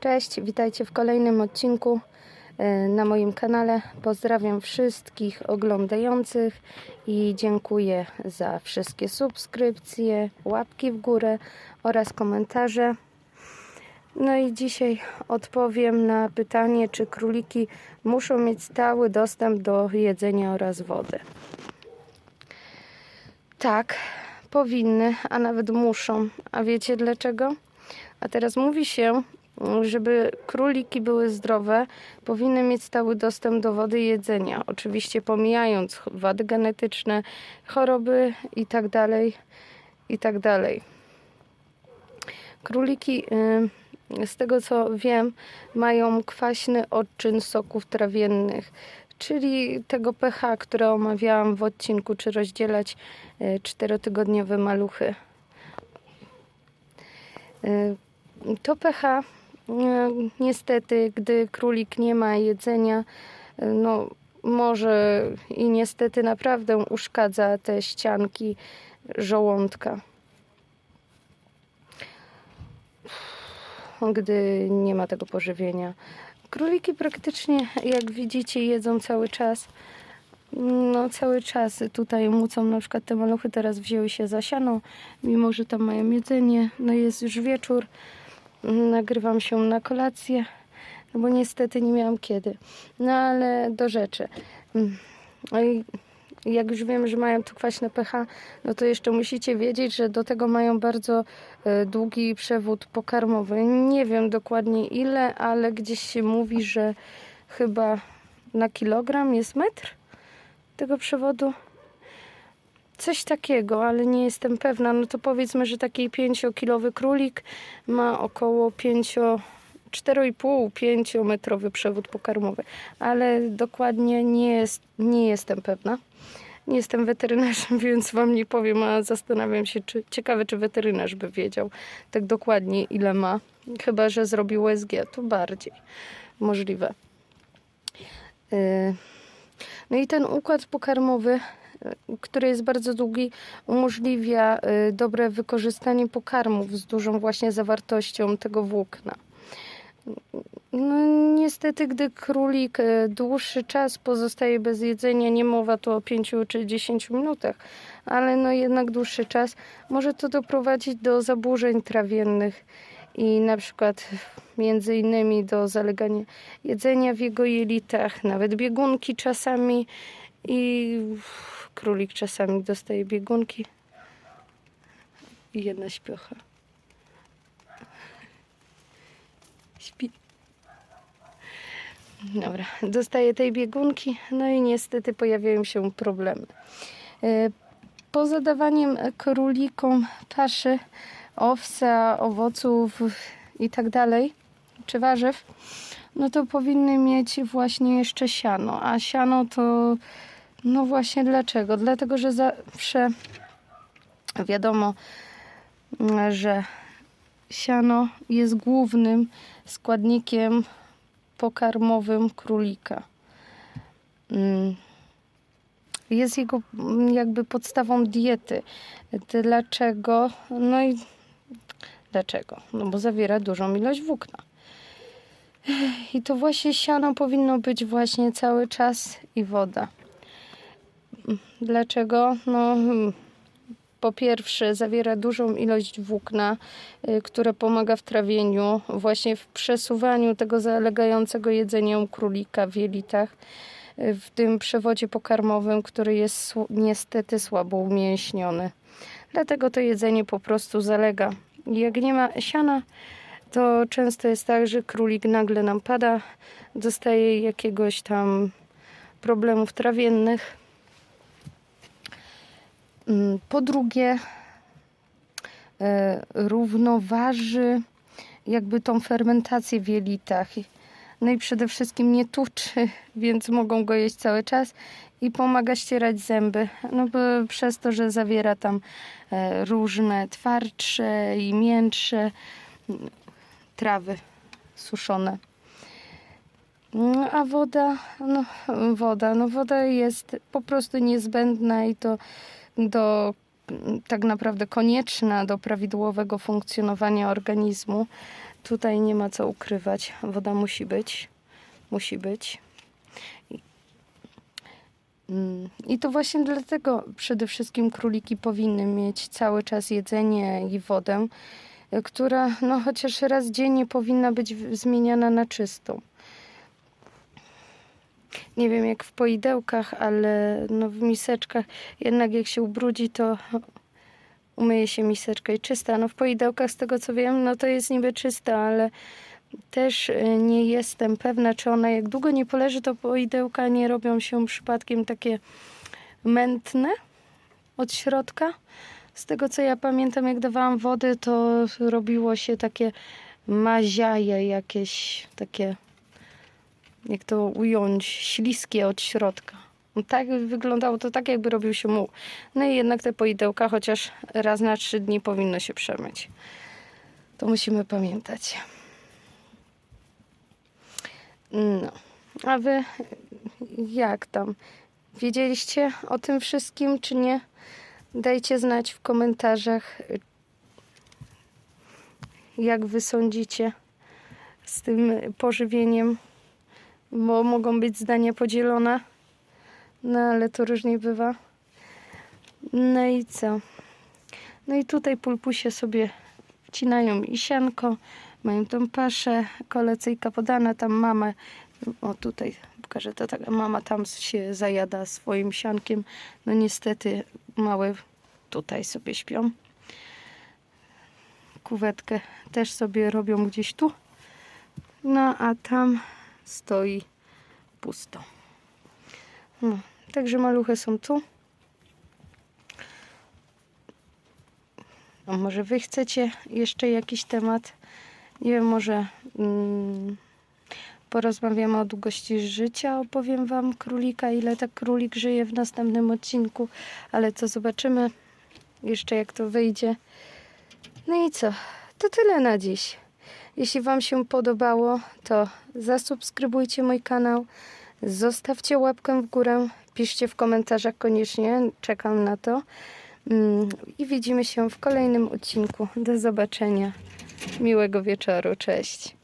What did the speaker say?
Cześć, witajcie w kolejnym odcinku e, na moim kanale. Pozdrawiam wszystkich oglądających i dziękuję za wszystkie subskrypcje, łapki w górę oraz komentarze. No i dzisiaj odpowiem na pytanie, czy króliki muszą mieć stały dostęp do jedzenia oraz wody. Tak, powinny, a nawet muszą. A wiecie dlaczego? A teraz mówi się, żeby króliki były zdrowe, powinny mieć stały dostęp do wody i jedzenia. Oczywiście pomijając wady genetyczne, choroby itd. itd. Króliki, y, z tego co wiem, mają kwaśny odczyn soków trawiennych, czyli tego pH, które omawiałam w odcinku, czy rozdzielać y, czterotygodniowe maluchy. Y, To pH Niestety, gdy królik nie ma jedzenia, e, no może i niestety naprawdę uszkadza te ścianki żołądka. Gdy nie ma tego pożywienia. Króliki praktycznie, jak widzicie, jedzą cały czas. No, cały czas tutaj mucą, na przykład te maluchy teraz wzięły się za siano, mimo że tam mają jedzenie. No jest już wieczór, nagrywam się na kolację, no bo niestety nie miałam kiedy. No ale do rzeczy. Mm. No jak już wiem, że mają tu kwaśne pH, no to jeszcze musicie wiedzieć, że do tego mają bardzo e, długi przewód pokarmowy. Nie wiem dokładnie ile, ale gdzieś się mówi, że chyba na kilogram jest metr tego przewodu. Coś takiego, ale nie jestem pewna. No to powiedzmy, że taki 5-kilowy królik ma około 5, 4,5-5 metrowy przewód pokarmowy, ale dokładnie nie, jest, nie jestem pewna. Nie jestem weterynarzem, więc wam nie powiem, a zastanawiam się, czy ciekawe, czy weterynarz by wiedział tak dokładnie, ile ma. Chyba, że zrobił USG, to bardziej możliwe. Yy. No i ten układ pokarmowy który jest bardzo długi, umożliwia y, dobre wykorzystanie pokarmów z dużą właśnie zawartością tego włókna. No, niestety, gdy królik y, dłuższy czas pozostaje bez jedzenia, nie mowa tu o 5 czy 10 minutach, ale no jednak dłuższy czas, może to doprowadzić do zaburzeń trawiennych i na przykład między innymi do zalegania jedzenia w jego jelitach, nawet biegunki czasami i królik czasami dostaje biegunki i jedna śpiocha. Śpi. Dobra, dostaje tej biegunki, no i niestety pojawiają się problemy. E, po zadawaniem królikom paszy, owsa, owoców i tak dalej, czy warzyw, no to powinny mieć właśnie jeszcze siano. A siano to no właśnie dlaczego? Dlatego, że zawsze wiadomo, że siano jest głównym składnikiem pokarmowym królika. Mm. Jest jego jakby podstawą diety. Dlaczego? No i dlaczego? No bo zawiera dużą ilość włókna. I to właśnie siano powinno być właśnie cały czas i woda. Dlaczego? No, po pierwsze, zawiera dużą ilość włókna, y, które pomaga w trawieniu, właśnie w przesuwaniu tego zalegającego jedzenia u królika w jelitach, y, w tym przewodzie pokarmowym, który jest niestety słabo umięśniony. Dlatego to jedzenie po prostu zalega. Jak nie ma siana, to często jest tak, że królik nagle nam pada, dostaje jakiegoś tam problemów trawiennych Mm, po drugie, e, równoważy jakby tą fermentację w jelitach. No i przede wszystkim nie tuczy, więc mogą go jeść cały czas i pomaga ścierać zęby. No bo przez to, że zawiera tam e, różne twardsze i miętsze mm, trawy suszone. No, a woda, no woda, no woda jest po prostu niezbędna i to do tak naprawdę konieczna do prawidłowego funkcjonowania organizmu. Tutaj nie ma co ukrywać. Woda musi być. Musi być. I- Mm, I to właśnie dlatego przede wszystkim króliki powinny mieć cały czas jedzenie i wodę, która no chociaż raz dziennie powinna być zmieniana na czystą. Nie wiem jak w poidełkach, ale no w miseczkach jednak jak się ubrudzi, to umyje się miseczka i czysta. No w poidełkach z tego co wiem, no to jest niby czysta, ale też y, nie jestem pewna, czy ona jak długo nie poleży, to poidełka nie robią się przypadkiem takie mętne od środka. Z tego co ja pamiętam, jak dawałam wody, to robiło się takie maziaje jakieś, takie jak to ująć, śliskie od środka. Tak wyglądało to tak, jakby robił się muł. No i jednak te poidełka chociaż raz na trzy dni powinno się przemyć. To musimy pamiętać. No, a wy jak tam? Wiedzieliście o tym wszystkim, czy nie? Dajcie znać w komentarzach, jak wy sądzicie z tym pożywieniem, bo mogą być zdania podzielone, no ale to różnie bywa. No i co? No i tutaj pulpusie sobie wcinają i sianko, mają tą paszę, kolecyjka podana, tam mama, o tutaj pokażę to tak, mama tam się zajada swoim siankiem, no niestety małe tutaj sobie śpią. Kuwetkę też sobie robią gdzieś tu, no a tam stoi pusto. No, także maluchy są tu. Może wy chcecie jeszcze jakiś temat? Nie wiem, może mm, porozmawiamy o długości życia. Opowiem wam królika, ile tak królik żyje w następnym odcinku, ale to zobaczymy jeszcze jak to wyjdzie. No i co? To tyle na dziś. Jeśli wam się podobało, to zasubskrybujcie mój kanał, zostawcie łapkę w górę, piszcie w komentarzach koniecznie, czekam na to. Mm, I widzimy się w kolejnym odcinku. Do zobaczenia. Miłego wieczoru. Cześć.